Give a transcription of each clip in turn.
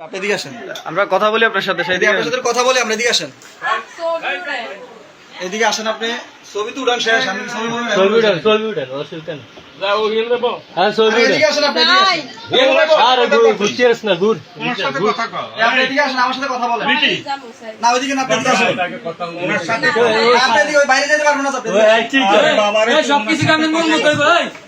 আপনি এদিকে আসেন। আমরা কথা বলি আপনার সাথে সেদিকে আপনার সাথে কথা বলি আমরা এদিকে আসেন। এদিকে আসেন আপনি। ছবি তো উড়ান শেষ আমি ছবি ছবি উঠান ছবি অসুবিধা নেই হ্যাঁ ছবি আরে এদিকে আসেন আপনি এদিকে আসেন। আর ঘুরতে আসিস না ঘুর এই আপনি এদিকে আসেন আমার সাথে কথা বলেন। না ওইদিকে না আপনি এদিকে আসেন। আপনি এদিকে বাইরে যেতে পারবেন না আপনি এদিকে আসেন। সবকিছু কেমন মন মতো ভাই মন মতো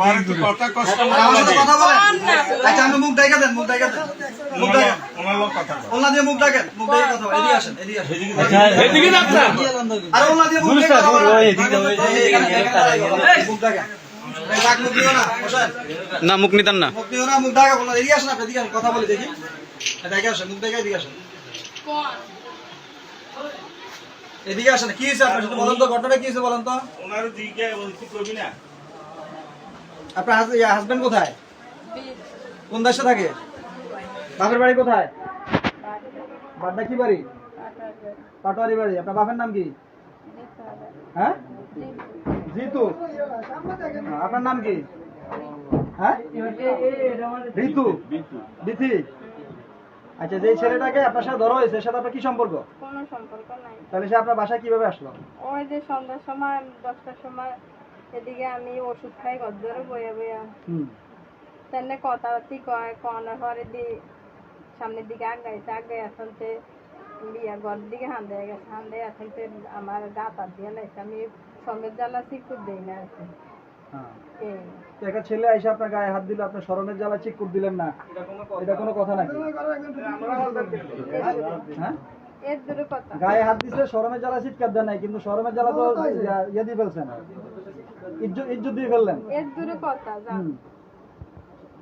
মন আচ্ছা সবকিছু মন আচ্ছা আরে ওনা দিয়ে মুখ ডাইকা না। মুখ নিতাম না। মুখ দিও না মুখ ডাকা বলেন এদিকে আসেন আপনি এদিকে কথা বলি দেখি। এদিকে আসেন মুখ এদিকে আসেন। এদিকে আসেন কি হয়েছে আপনার সাথে বলেন তো ঘটনাটা কি হয়েছে বলেন তো? আপনার হাজবেন্ড কোথায়? কোন দেশে থাকে? বাপের বাড়ি কোথায়? বাড্ডা কি বাড়ি? পাটোয়ারি বাড়ি। আপনার বাপের নাম কি? হ্যাঁ? জিতু হ্যাঁ, আপনার নাম কি? হ্যাঁ? ঋতু? বিথি? আচ্ছা যে ছেলেটাকে আপনার সাথে ধরা হয়েছে এর সাথে আপনার কি সম্পর্ক? কোনো সম্পর্ক নাই। তাহলে সে আপনার বাসায় কীভাবে আসলো? ওই যে সন্ধ্যার সময় দশটার সময় এদিকে আমি ওষুধ খাই গদ্দরে বইয়া বইয়া। হুম। তেমনি কথাবার্তি কয় কনার পরে দি সামনের দিকে আগাইছে আগে এখনতে বিয়া ঘর দিকে হান্দে গেছে হান্দে এখনতে আমার গা তার দিয়ে লাইছে আমি সমেত জ্বালা চিকুর দেই না কি। হ্যাঁ। একটা ছেলে এসে আপনার গায়ে হাত দিল আপনার স্মরণের জ্বালা চিকুর দিলেন না এটা কোনো কথা নাকি? হ্যাঁ? এর দূরে কথা গায়ে হাত দিছে শরমের জ্বালা চিৎকার দেন নাই কিন্তু শরমের জ্বালা তো ইয়ে দিয়ে ফেলছেন ইজ্জত ইজ্জত দিয়ে ফেললেন?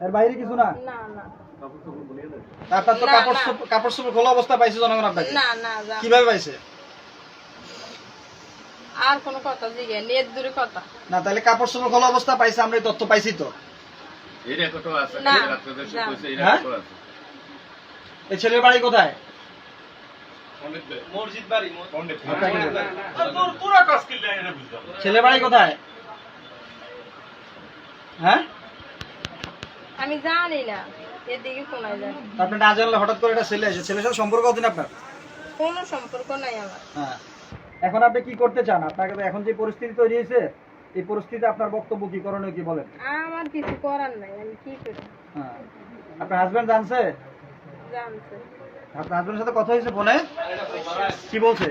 এর বাইরে কিছু না? না না। আপনার তো কাপড় কাপড় চোপড় খোলা অবস্থা পাইছে জনগণ আপনাকে? না না কীভাবে পাইছে? আর কোনো কথা জিগে এর দূরে কথা। না তাহলে কাপড় চোপড় খোলা অবস্থা পাইছে আমরা তথ্য পাইছি তো। না যা। এই ছেলের বাড়ি কোথায়? ছেলের বাড়ি কোথায়? হ্যাঁ? আমি জানি না এদিকে শোনা যায়। আপনি না জানলে হঠাৎ করে একটা ছেলে এসে ছেলের সাথে সম্পর্ক কতদিন আপনার? কোনো সম্পর্ক নাই আমার। হ্যাঁ। এখন আপনি কি করতে চান? আপনাকে তো এখন যে পরিস্থিতি তৈরি হয়েছে এই পরিস্থিতিতে আপনার বক্তব্য কি করণীয় কি বলেন? আমার কিছু করার নাই আমি কি করি? হ্যাঁ। আপনার হাজবেন্ড জানছে? জানছে। আপনার হাজবেন্ডের সাথে কথা হয়েছে ফোনে? কি বলছে?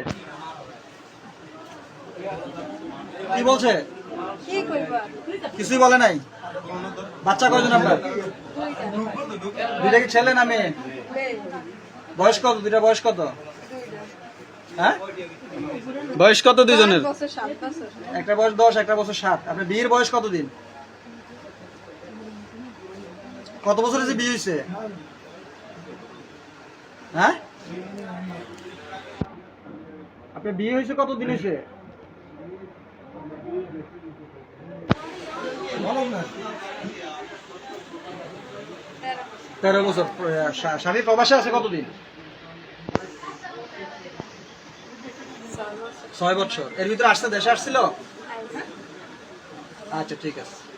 কি বলছে? কি কিছুই বলে নাই? বাচ্চা কয়জন আপনার? দুইটা কি ছেলে না মেয়ে? বয়স কত? দুইটা বয়স কত? হ্যাঁ? বয়স কত দুইজনের? বছর একটা বয়স দশ একটা বছর সাত। আপনার বিয়ের বয়স কতদিন? কত বছর হয়েছে বিয়ে হয়েছে হ্যাঁ? আপনার বিয়ে হয়েছে কতদিন হয়েছে তেরো বছর স্বামী প্রবাসে আছে কতদিন? ছয় বছর। এর ভিতরে আসতে দেশে আসছিল? আচ্ছা ঠিক আছে।